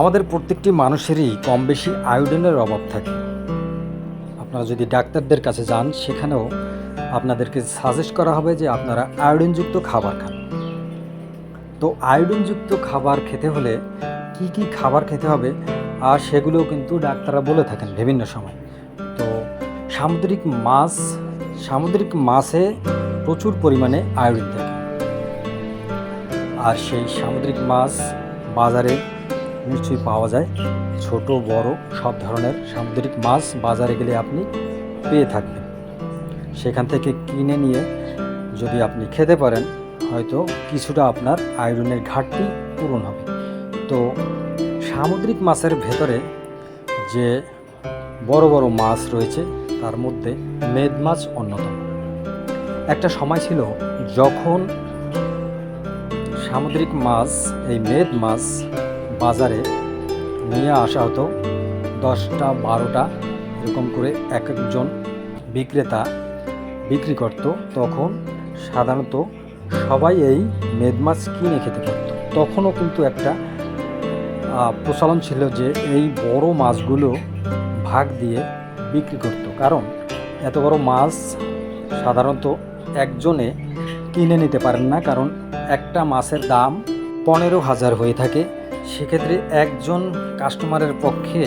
আমাদের প্রত্যেকটি মানুষেরই কম বেশি আয়োডিনের অভাব থাকে। আপনারা যদি ডাক্তারদের কাছে যান, সেখানেও আপনাদেরকে সাজেস্ট করা হবে যে আপনারা আয়োডিনযুক্ত খাবার খান। তো আয়োডিনযুক্ত খাবার খেতে হলে কি কি খাবার খেতে হবে? আর সেগুলোও কিন্তু ডাক্তাররা বলে থাকেন বিভিন্ন সময়। তো সামুদ্রিক মাছ, সামুদ্রিক মাছে প্রচুর পরিমাণে আয়োডিন থাকে। আর সেই সামুদ্রিক মাছ বাজারে নিশ্চয়ই পাওয়া যায়। ছোট, বড়, সব ধরনের সামুদ্রিক মাছ বাজারে গেলে আপনি পেয়ে থাকবেন। সেখান থেকে কিনে নিয়ে যদি আপনি খেতে পারেন, হয়তো কিছুটা আপনার আয়রনের ঘাটতি পূরণ হবে। তো সামুদ্রিক মাছের ভেতরে যে বড় বড় মাছ রয়েছে, তার মধ্যে মেদ মাছ অন্যতম। একটা সময় ছিল যখন সামুদ্রিক মাছ, এই মেদ মাছ বাজারে নিয়ে আসা হতো। দশটা, বারোটা এরকম করে এক একজন বিক্রেতা বিক্রি করত। তখন সাধারণত সবাই এই মেদ মাছ কিনে খেতে পারত। তখনও কিন্তু একটা প্রচলন ছিল যে এই বড় মাছগুলো ভাগ দিয়ে বিক্রি করত। কারণ এত বড় মাছ সাধারণত একজনে কিনে নিতে পারেন না। কারণ একটা মাছের দাম পনেরো হাজার হয়ে থাকে, সেক্ষেত্রে একজন কাস্টমারের পক্ষে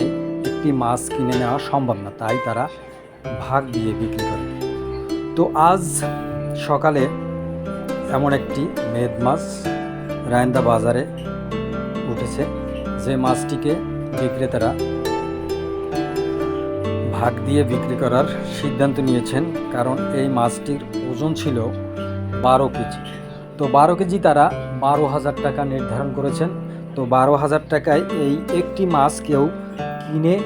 একটি মাছ কিনে নেওয়া সম্ভব না, তাই তারা ভাগ দিয়ে বিক্রি করে। তো আজ সকালে এমন একটি মেদ মাছ রায়ন্দা বাজারে উঠেছে, যে মাছটিকে বিক্রেতারা ভাগ দিয়ে বিক্রি করার সিদ্ধান্ত নিয়েছেন, কারণ এই মাছটির ওজন ছিল বারো কেজি। তো বারো কেজি তারা বারো হাজার টাকা নির্ধারণ করেছেন। তো বারো হাজার টাকায় এই একটি মাছ কেউ কিনে,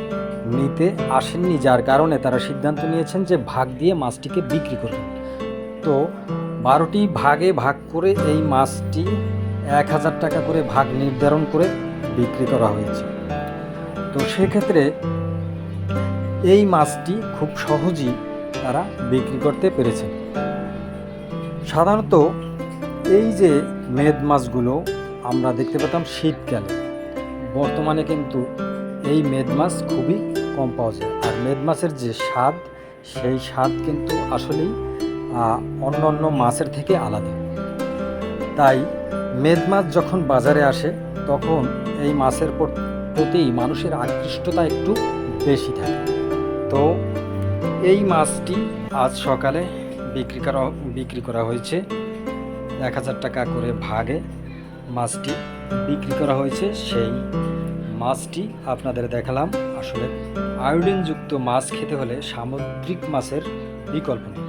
নিতে আসেননি, যার কারণে তারা সিদ্ধান্ত নিয়েছেন যে ভাগ দিয়ে মাছটিকে বিক্রি করবেন। তো বারোটি ভাগে ভাগ করে এই মাছটি এক হাজার টাকা করে ভাগ নির্ধারণ করে বিক্রি করা হয়েছে। তো সেক্ষেত্রে এই মাছটি খুব সহজেই তারা বিক্রি করতে পেরেছেন। সাধারণত এই যে মেদ মাছগুলো, আমরা দেখতে পেতাম শীতকালে। বর্তমানে কিন্তু এই মেদ মাছ খুবই কম পাওয়া যায়। আর মেদ মাছের যে স্বাদ, সেই স্বাদ কিন্তু আসলেই অন্য অন্য মাছের থেকে আলাদা। তাই মেদ মাছ যখন বাজারে আসে, তখন এই মাছের প্রতি মানুষের আকৃষ্টতা একটু বেশি থাকে। তো এই মাছটি আজ সকালে বিক্রি করা বিক্রি করা হয়েছে। এক হাজার টাকা করে ভাগে মাছটি বিক্রি করা হয়েছে। সেই মাছটি আপনাদের দেখালাম। আসলে আয়োডিনযুক্ত মাছ খেতে হলে সামুদ্রিক মাছের বিকল্প নেই।